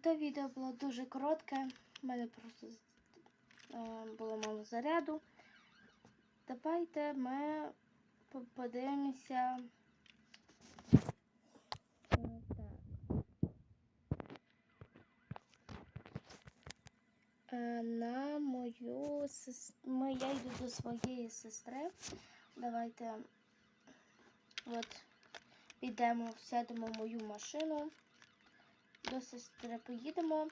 То відео було дуже коротке. У мене просто е, було мало заряду. Давайте ми подивимося. Е. Е, На мою сестру. Я йду до своєї сестри. Давайте от підемо, сядемо в мою машину. До сестри поїдемо.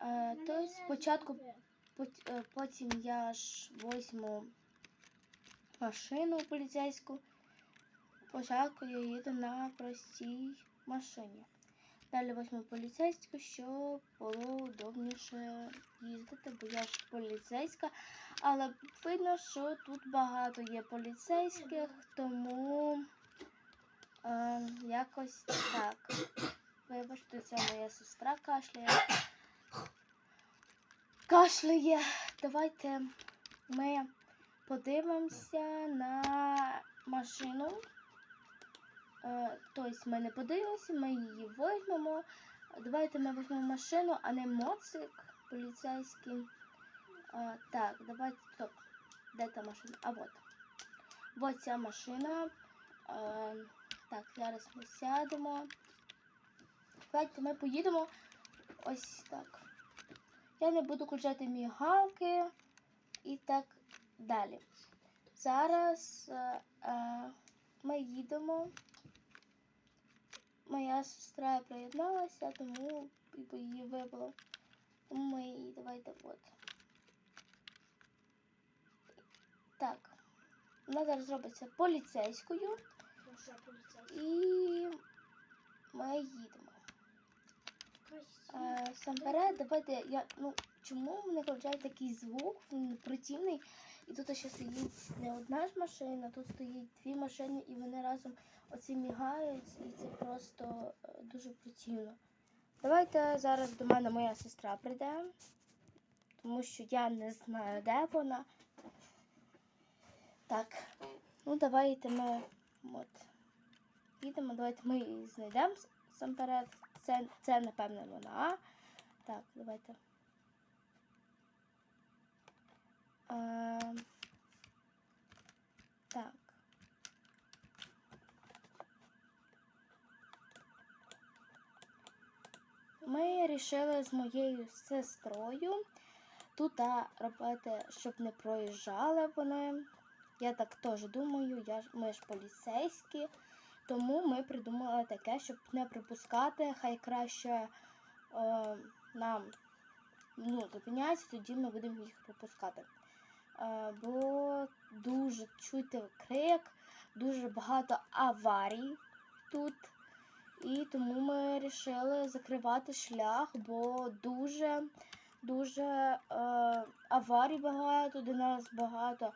Е, то спочатку е, потім я ж возьму машину поліцейську. Спочатку я їду на простій машині. Далі візьму поліцейську, щоб було удобніше їздити, бо я ж поліцейська. Але видно, що тут багато є поліцейських, тому е, якось так. Вибачте, це моя сестра кашляє. Кашляє. Давайте ми подивимося на машину. Тобто ми не подивимося, ми її візьмемо. Давайте ми візьмемо машину, а не моцик поліцейський. Е, Так, давайте. Стоп. Де та машина? А от. Ось ця машина. Е, Так, зараз ми сядемо. Давайте ми поїдемо ось так. Я не буду включати мігалки і так далі. Зараз е, е, ми їдемо. Моя сестра приєдналася, тому її вибило. Тому ми її давайте от. Так. Вона зараз зробиться поліцейською і ми їдемо. Е, Самперед, давайте я. Ну, чому мене включає такий звук, він противний. І тут ще стоїть не одна ж машина, тут стоїть дві машини, і вони разом оці мігають, і це просто е, дуже противно. Давайте зараз до мене моя сестра прийде, тому що я не знаю, де вона. Так, ну давайте ми от, їдемо, давайте ми її знайдемо самперед. Це, це напевно, вона. Так, давайте. А, так. Ми вирішили з моєю сестрою тут робити, щоб не проїжджали вони. Я так теж думаю, я ми ж поліцейські. Тому ми придумали таке, щоб не пропускати, хай краще е, нам ну, зупиняться, тоді ми будемо їх пропускати. Е, бо дуже чути крик, дуже багато аварій тут. І тому ми вирішили закривати шлях, бо дуже дуже е, аварій багато, до нас багато.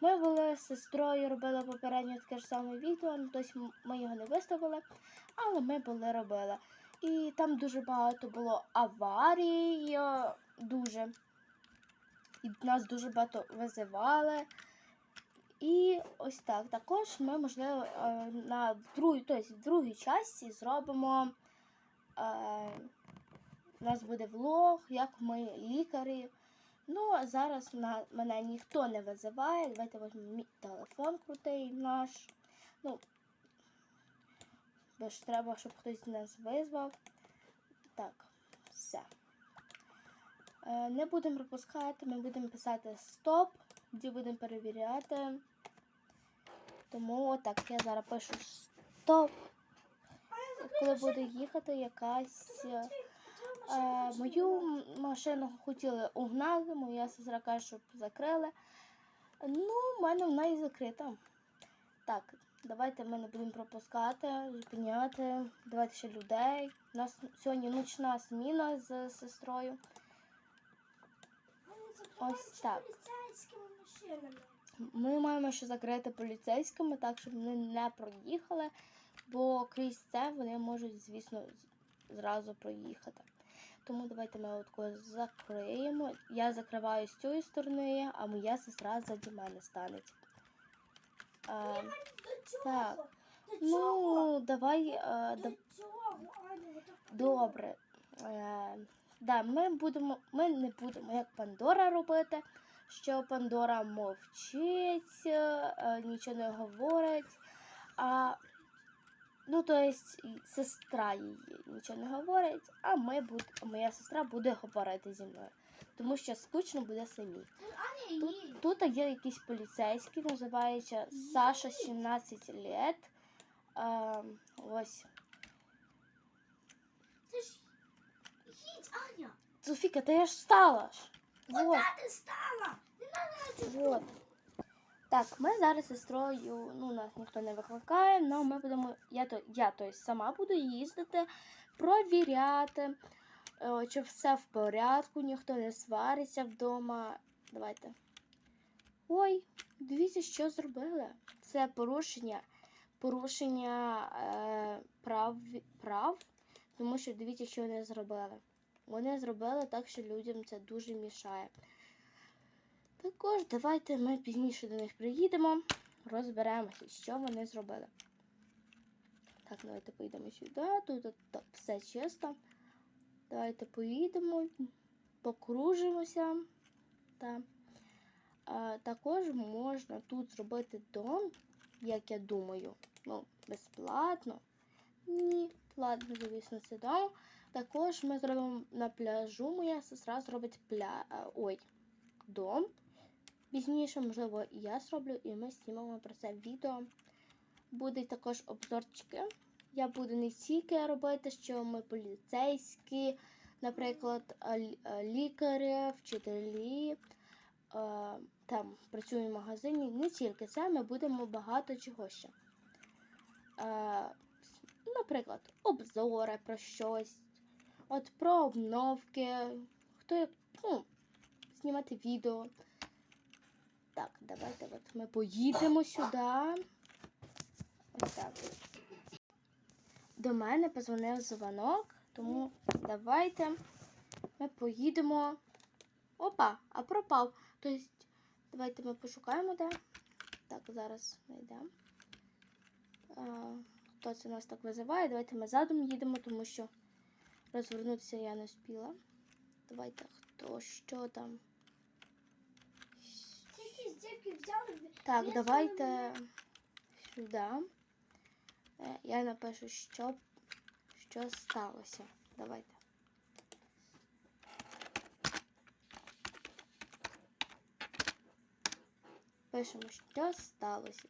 Ми були з сестрою, робили попередньо таке ж саме відео, тобто ми його не виставили, але ми були робили. І там дуже багато було аварій, е, дуже. І нас дуже багато визивали. І ось так. Також ми, можливо, е, на другій, тобто в другій часті зробимо. Е, у нас буде влог, як ми лікарі. Ну, а зараз на мене ніхто не визиває. Давайте візьмемо мій телефон крутий наш. Ну, бо ж треба, щоб хтось нас визвав. Так, все. Е, Не будемо пропускати, ми будемо писати стоп, де будемо перевіряти. Тому отак я зараз пишу стоп. Коли буде їхати якась. Е, мою машину хотіли угнати, моя сестра каже, щоб закрили. Ну, в мене вона і закрита. Так, давайте ми не будемо пропускати, зупиняти. Давайте ще людей. У нас сьогодні ночна зміна з сестрою. Ось так. Ми маємо ще закрити поліцейськими, так щоб вони не проїхали, бо крізь це вони можуть, звісно, зразу проїхати. Тому давайте ми отко закриємо. Я закриваю з цієї сторони, а моя сестра ззаді мене стане. А, До? Так. До ну, давай. А, До? Ви так добре. Е, да, ми будемо, ми не будемо як Пандора робити, що Пандора мовчить, е, нічого не говорить. А, ну, то есть, сестра її нічого не говорить, а ми буд, моя сестра буде говорити зі мною. Тому що скучно буде самі. Тут, тут є якийсь поліцейський, називається Саша 17 лет. А, ось. Ти ж їдь, Аня. Софіка, ти ж встала ж. Вот, ти стала? Не надо вот. Так, ми зараз з сестрою, ну, нас ніхто не викликає, але ми будемо, я то, я то сама буду їздити, провіряти, е, чи все в порядку, ніхто не свариться вдома. Давайте. Ой, дивіться, що зробили. Це порушення, порушення е, прав, прав, тому що дивіться, що вони зробили. Вони зробили так, що людям це дуже мішає. Також давайте ми пізніше до них приїдемо, розберемося, що вони зробили. Так, давайте поїдемо сюди. Тут, тут, тут все чисто. Давайте поїдемо, покружимося. Та. А, також можна тут зробити дом, як я думаю. Ну, безплатно. Ні, платно, звісно, це дом. Також ми зробимо на пляжу. Моя сестра зробить пля... Ой, дом. Пізніше, можливо, і я зроблю, і ми знімемо про це відео. Будуть також обзорчики. Я буду не тільки робити, що ми поліцейські, наприклад, а, лікарі, вчителі, е, там працюємо в магазині. Не тільки це, ми будемо багато чого ще. Е, Наприклад, обзори про щось, от про обновки, хто як ну, знімати відео. Так, давайте от ми поїдемо сюди. Так. До мене позвонив дзвонок, тому давайте ми поїдемо. Опа, а пропав. Тобто, давайте ми пошукаємо, де. Так, зараз знайдемо. Хто це нас так визиває? Давайте ми задом їдемо, тому що розвернутися я не успіла. Давайте хто що там. Тільки взяли. Так, давайте сюди. Е, Я напишу, що, що сталося. Давайте. Пишемо, що сталося.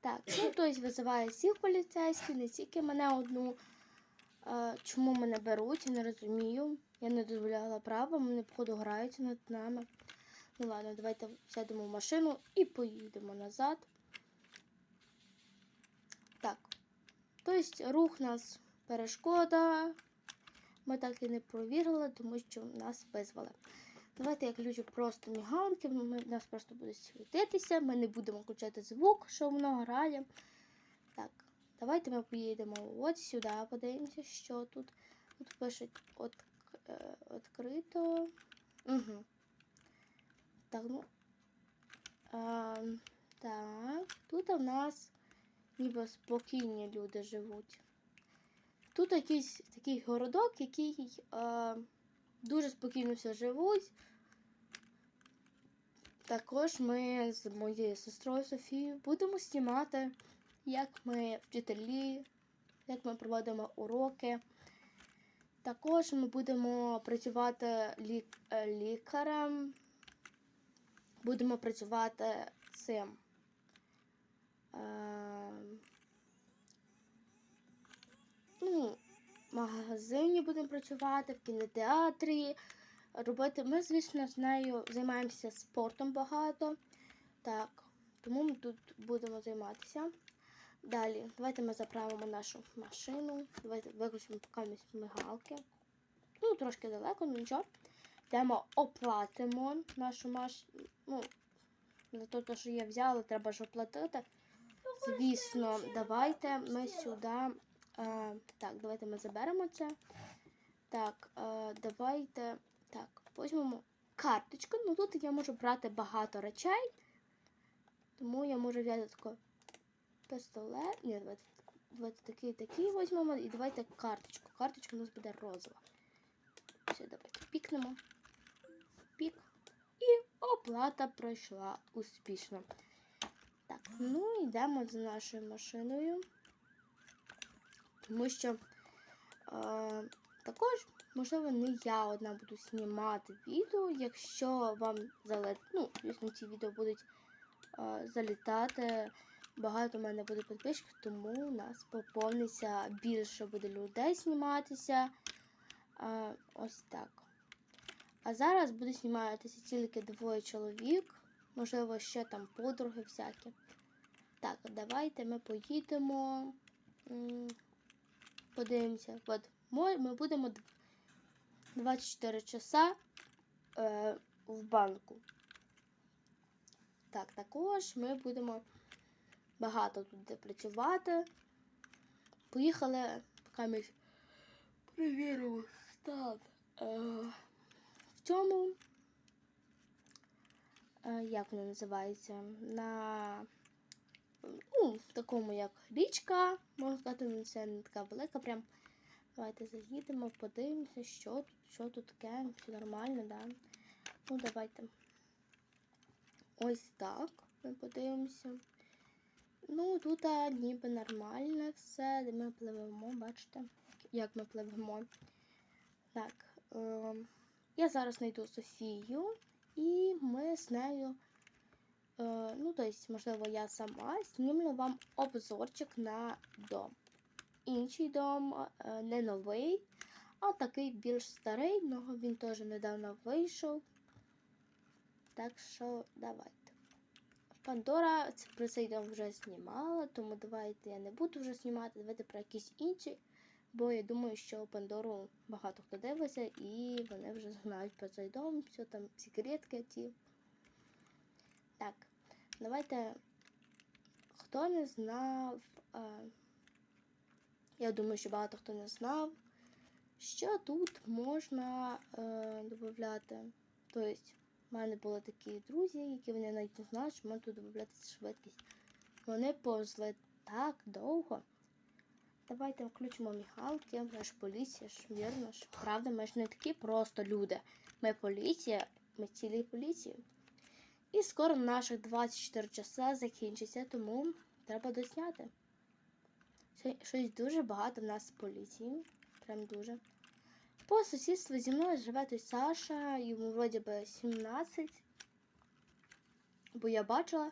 Так, ну тобто визиває всіх поліцейських, не тільки мене одну. Чому мене беруть, я не розумію. Я не дозволяла права, вони походу граються над нами. Ну ладно, давайте сядемо в машину і поїдемо назад. Так. Тобто рух нас перешкода. Ми так і не провірили, тому що нас визвали. Давайте я включу просто мігалки, ми, нас просто буде світитися, ми не будемо включати звук, що воно грає. Так, давайте ми поїдемо от сюди, подивимося, що тут. Тут пишуть от, е, відкрито. Угу. Так, ну. А, так, тут у нас ніби спокійні люди живуть. Тут якийсь такий городок, який е, дуже спокійно все живуть. Також ми з моєю сестрою Софією будемо знімати, як ми вчителі, як ми проводимо уроки. Також ми будемо працювати лік, е, лікарем, будемо працювати цим. Е, ну, в магазині будемо працювати, в кінотеатрі. Робити. Ми, звісно, з нею займаємося спортом багато. Так, тому ми тут будемо займатися. Далі, давайте ми заправимо нашу машину. Давайте виключимо поки мигалки. Ну, трошки далеко, ну нічого. Йдемо оплатимо нашу машину. Ну, за те, що я взяла, треба ж оплатити. Звісно, давайте ми сюди. Е, так, давайте ми заберемо це. Так, е, давайте. Так, візьмемо карточку. Ну тут я можу брати багато речей. Тому я можу взяти таку пістолет. Ні, давайте, давайте такий, такий візьмемо. І давайте карточку. Карточка у нас буде розова. Все, давайте пікнемо. Пік. І оплата пройшла успішно. Так, ну йдемо за нашою машиною. Тому що е, також, можливо, не я одна буду знімати відео. Якщо вам залет... ну, звісно, ці відео будуть е, залітати. Багато в мене буде підписчиків, тому у нас поповниться більше буде людей зніматися. Е, ось так. А зараз буде зніматися тільки двоє чоловік, можливо, ще там подруги всякі. Так, давайте ми поїдемо. Подивимося. От ми будемо 24 часа е, в банку. Так, також ми будемо багато тут де працювати. Поїхали, поки ми перевіримо стан. Е, в цьому, е, як воно називається, на ну, в такому як річка, можна сказати, ну, це не така велика. Прям давайте заїдемо, подивимося, що тут, що тут таке, все нормально, да. Ну, давайте. Ось так. Ми подивимося. Ну, тут ніби нормально все, де ми пливемо, бачите, як ми пливемо. Так, е, я зараз знайду Софію, і ми з нею, е, ну, тобто, можливо, я сама знімлю вам обзорчик на дом. Інший дом е, не новий, а такий більш старий, но він теж недавно вийшов. Так що давайте. Пандора про цей дом вже знімала, тому давайте я не буду вже знімати, давайте про якісь інші. Бо я думаю, що Пандору багато хто дивиться і вони вже знають про цей дом, все там секретки ті. Так, давайте. Хто не знав, е, я думаю, що багато хто не знав, що тут можна е, додати. Тобто, в мене були такі друзі, які вони навіть не знали, що можна тут додати швидкість. Вони повзли так довго. Давайте включимо мігалки, ми ж поліція, ж вірно ж. Правда, ми ж не такі просто люди. Ми поліція, ми цілі поліції. І скоро наших 24 часа закінчиться, тому треба досняти. Щось дуже багато в нас поліції. Прям дуже. По сусідству зі мною живе той Саша, йому вроді би 17. Бо я бачила,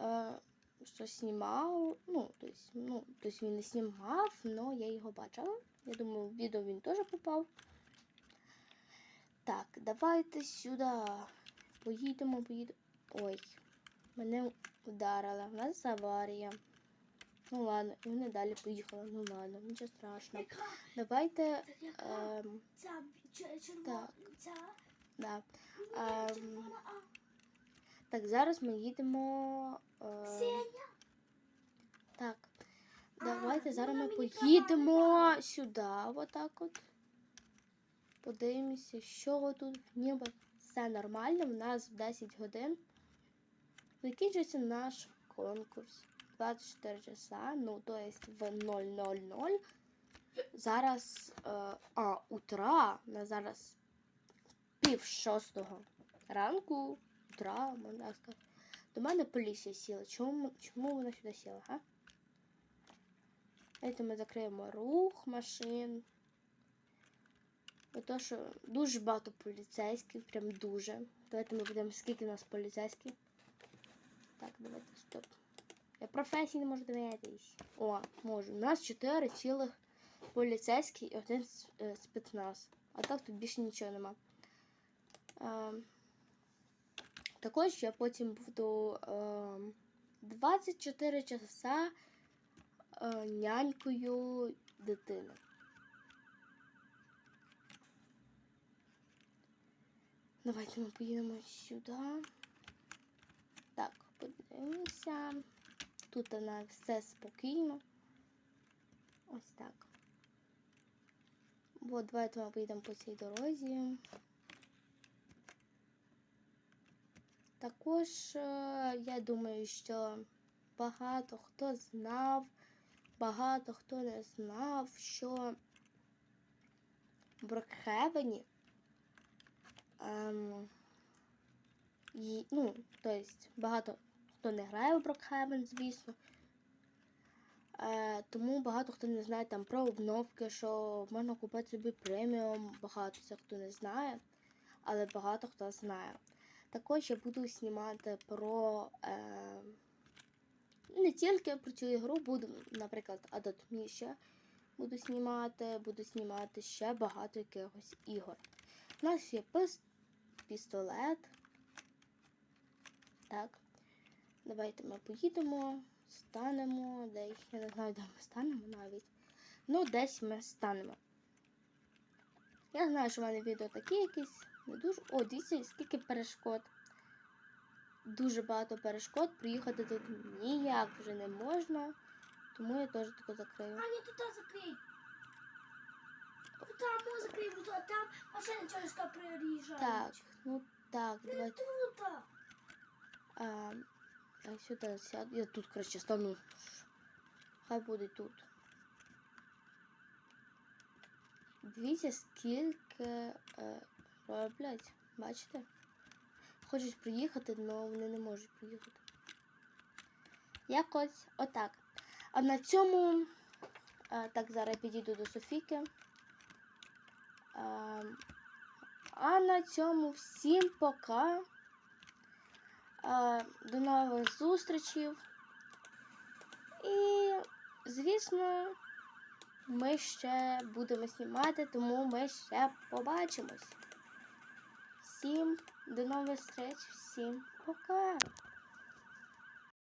е, що знімав. Ну, тобто, ну, він не знімав, але я його бачила. Я думаю, в відео він теж попав. Так, давайте сюди. Поїдемо, поїдемо. Ой, мене вдарила. У нас аварія. Ну ладно, і вони далі поїхали. Ну ладно, нічого страшного. Давайте. Червона. Ця? да. Ем, Так, зараз ми їдемо. Е, так. Давайте зараз ми поїдемо сюди, отак от. Подивимося, що тут ніби все нормально. У нас в 10 годин закінчується наш конкурс. 24 часа, ну, то есть в 000. Зараз, е, а, утра, на зараз пів шостого ранку, утра, можна так сказати. До мене поліція сіла. Чому, чому вона сюди сіла, а? Давайте ми закриємо рух машин. То, що дуже багато поліцейських, прям дуже. Давайте ми будемо, скільки у нас поліцейських. Так, давайте стоп. Я професії не можу дивитись. О, можу. У нас 4 цілих поліцейські і один е, спецназ. А так тут більше нічого нема. Е, також я потім буду е, 24 часа е, нянькою дитини. Давайте ми поїдемо сюди. Так, подивимося. Тут нас все спокійно. Ось так. От, давайте ми поїдемо по цій дорозі. Також е, я думаю, що багато хто знав, багато хто не знав, що в Брокхевені ем, і, ну, тобто багато хто не грає в Брокхевен, звісно. Е, тому багато хто не знає там про обновки, що можна купити собі преміум, багато це хто не знає, але багато хто знає. Також я буду знімати про е, не тільки про цю ігру, буду, наприклад, ще буду знімати, буду знімати ще багато якихось ігор. У нас є пістолет. Так. Давайте ми поїдемо, станемо десь. Я не знаю, де ми станемо навіть. Ну, десь ми станемо. Я знаю, що в мене відео такі якісь. Не дуже. О, дивіться, скільки перешкод. Дуже багато перешкод. Приїхати тут ніяк вже не можна. Тому я теж тако закрию. Аня, тут закрий. Там може закрий, бо то- там машини через то приїжджають. Так, ну так, Не давайте. тут. А, я сюди сяду. Я тут краще стану. Хай буде тут. Дивіться, скільки е, роблять. Бачите? Хочуть приїхати, але вони не можуть приїхати. Якось отак. А на цьому. е, так, зараз підійду до Софіки. А, а на цьому всім пока. Е, До нових зустрічей. І, звісно, ми ще будемо знімати, тому ми ще побачимось. Всім до нових зустріч, всім пока!